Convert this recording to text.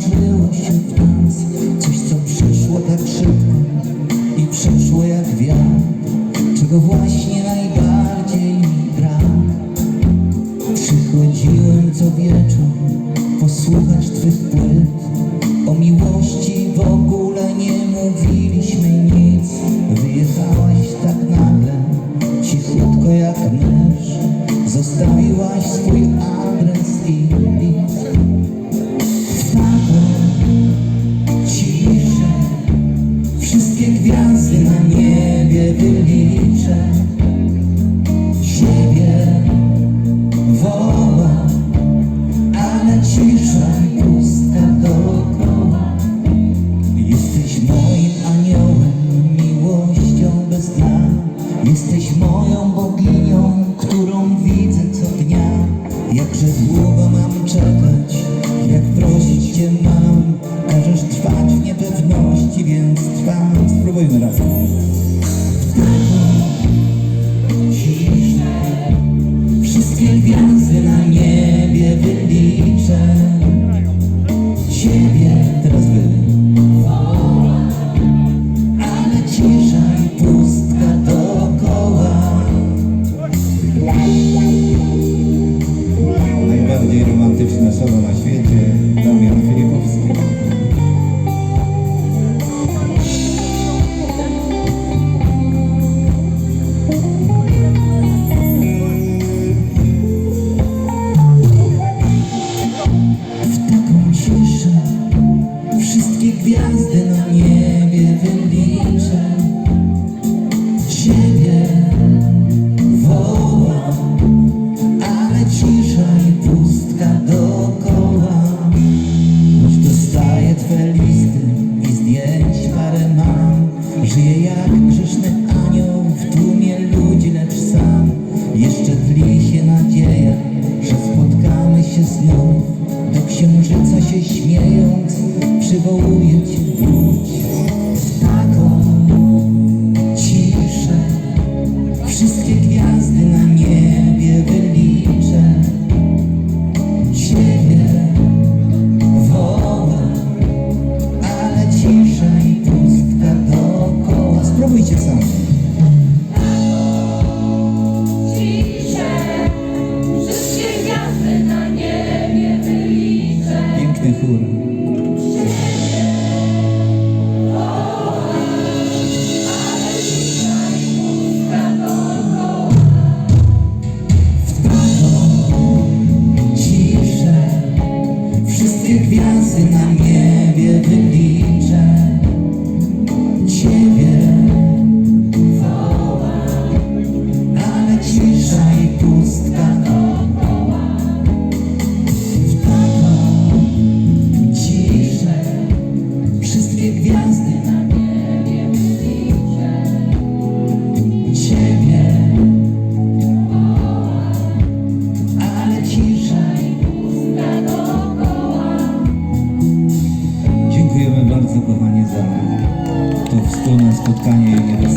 wciąż było się w Coś, co przyszło tak szybko i przeszło jak wiatr Czego właśnie najbardziej mi brak. Przychodziłem co wieczór posłuchać Twych płyt O miłości w ogóle nie mówiliśmy Jesteś moją boginią, którą widzę co dnia. Jakże długo mam czekać, jak prosić Cię mam. Każesz trwać w niepewności, więc trwam. Spróbujmy razem przywołuje Cię wróć. Taką ciszę. Wszystkie gwiazdy na niebie wyliczę. Ciebie wołam, ale cisza i pustka dookoła. Spróbujcie sami Piękny chór. gwiazdy na niebie wybiją. spotkanie